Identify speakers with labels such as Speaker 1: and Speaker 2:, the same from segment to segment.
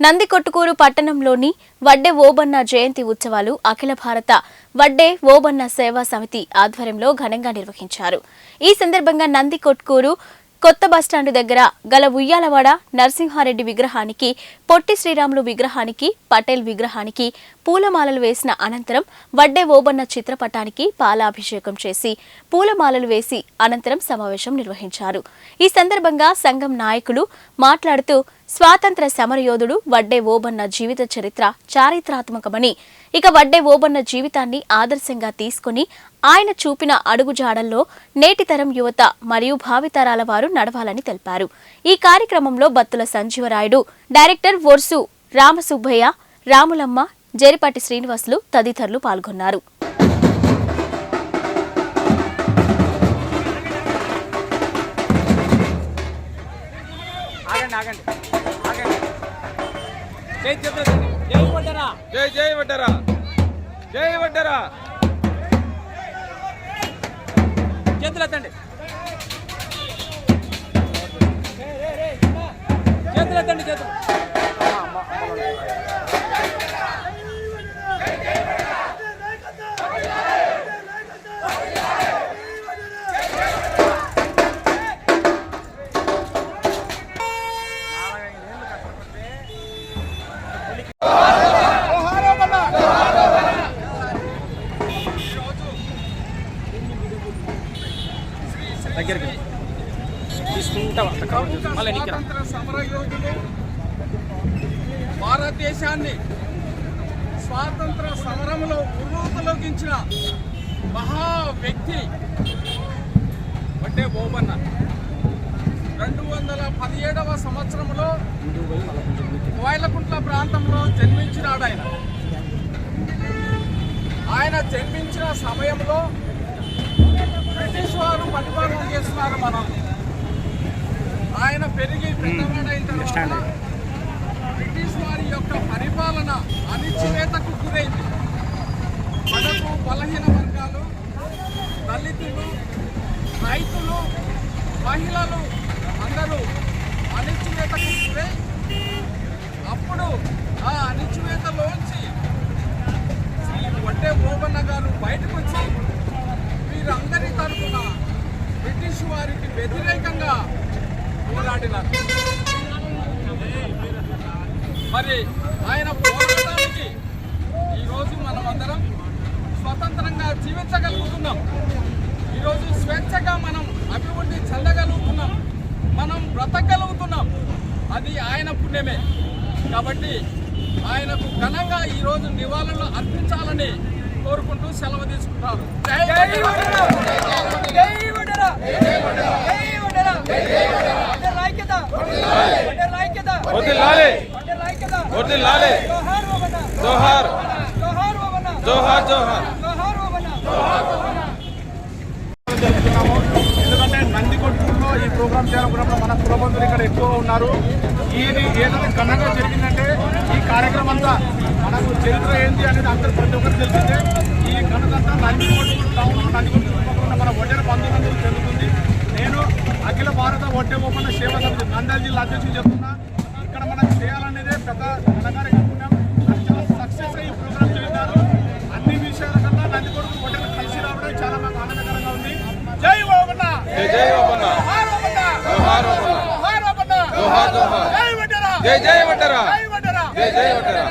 Speaker 1: నందికొట్టుకూరు పట్టణంలోని వడ్డే ఓబన్న జయంతి ఉత్సవాలు అఖిల భారత వడ్డే ఓబన్న సేవా సమితి ఆధ్వర్యంలో ఘనంగా నిర్వహించారు. ఈ సందర్భంగా నందికొట్కూరు కొత్త బస్టాండు దగ్గర గల ఉయ్యాలవాడ నరసింహారెడ్డి విగ్రహానికి పొట్టి శ్రీరాములు విగ్రహానికి పటేల్ విగ్రహానికి పూలమాలలు వేసిన అనంతరం వడ్డే ఓబన్న చిత్రపటానికి పాలాభిషేకం చేసి పూలమాలలు వేసి అనంతరం సమావేశం నిర్వహించారు. ఈ సందర్భంగా సంఘం నాయకులు మాట్లాడుతూ స్వాతంత్ర సమరయోధుడు వడ్డే ఓబన్న జీవిత చరిత్ర చారిత్రాత్మకమని. ఇక వడ్డే ఓబన్న జీవితాన్ని ఆదర్శంగా తీసుకుని ఆయన చూపిన అడుగుజాడల్లో నేటితరం యువత మరియు భావితరాల వారు నడవాలని తెలిపారు. ఈ కార్యక్రమంలో బత్తుల సంజీవరాయుడు డైరెక్టర్ వొర్సు రామసుబ్బయ్య రాములమ్మ జరిపాటి శ్రీనివాసులు తదితరులు పాల్గొన్నారు.
Speaker 2: ఆగండి ఆగండి. జై
Speaker 3: జై వడ్డరా. జై వడ్డరా.
Speaker 2: చేతులు ఎత్తండి చేతులు ఎత్తండి చేతులు. దగ్గరికి.
Speaker 4: స్వాతంత్ర సమరయోధులు భారతదేశాన్ని స్వాతంత్ర సమరంలో ఉర్రూతలోకించిన మహా వ్యక్తి వడ్డే బోబన్న. రెండు వందల పదిహేడవ సంవత్సరంలో కోయలకుంట్ల ప్రాంతంలో జన్మించినాడు ఆయన. ఆయన జన్మించిన సమయంలో బ్రిటిష్ వారు పట్టుబడి పెరిగి పెద్దవాడైన తర్వాత బ్రిటిష్ వారి యొక్క పరిపాలన అణిచివేతకు గురైంది. మనకు బలహీన వర్గాలు దళితులు రైతులు మహిళలు అందరూ అణిచివేతకు గురై అప్పుడు ఆ అణిచివేతలోంచి వడ్డే ఓబన్న గారు బయటకు వచ్చి వీరందరి తరఫున బ్రిటిష్ వారికి వ్యతిరేకంగా పోరాడినారు మరి ఆయన పోరాటానికి ఈరోజు మనం అందరం స్వతంత్రంగా జీవించగలుగుతున్నాం ఈరోజు స్వేచ్ఛగా మనం అభివృద్ధి చెందగలుగుతున్నాం మనం బ్రతకగలుగుతున్నాం అది ఆయన పుణ్యమే కాబట్టి ఆయనకు ఘనంగా ఈరోజు నివాళులు అర్పించాలని కోరుకుంటూ సెలవు తీసుకుంటారు జై
Speaker 3: జై జోహార్ జోహార్ జోహార్
Speaker 4: ఎందుకంటే నందికొట్టులో ఈ ప్రోగ్రామ్ చేయాలనుకున్నప్పుడు మన కులబంధులు ఇక్కడ ఎక్కువ ఉన్నారు. ఇది ఏదైతే ఘనంగా జరిగిందంటే ఈ కార్యక్రమం అంతా మనకు చరిత్ర ఏంటి అనేది అందరూ ప్రతి ఒక్కరు తెలిసిందే. ఈ ఘనతంతా నందికొట్కూరు టౌన్ నందికొట్కూరు మన ఒడ్డెర బంధువులందరూ చెందుతుంది. అఖిల భారత ఒడ్డే ఒప్పంద సేవా సమితి నంద్యాల జిల్లా అధ్యక్షులు చెప్తున్నా. ఇక్కడ మనం చేయాలనేదే పెద్ద ఘనకార్యం అనుకున్నాం అది చాలా సక్సెస్ ఈ ప్రోగ్రామ్ చేశారు. అన్ని విషయాల కన్నా నందికొట్కూరు ఒడ్డెర కలిసి రావడం చాలా మాకు ఆనందకరంగా ఉంది. జై ఓబన్న
Speaker 3: జై జై
Speaker 4: జోహార్
Speaker 3: జోహార్
Speaker 4: జై వడ్డెర!
Speaker 3: జై జై
Speaker 4: జై వడ్డెర!
Speaker 3: జై జై వడ్డరా!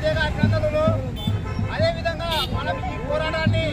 Speaker 4: ప్రత్యేక అభినందనలు అదేవిధంగా మనం ఈ పోరాటాన్ని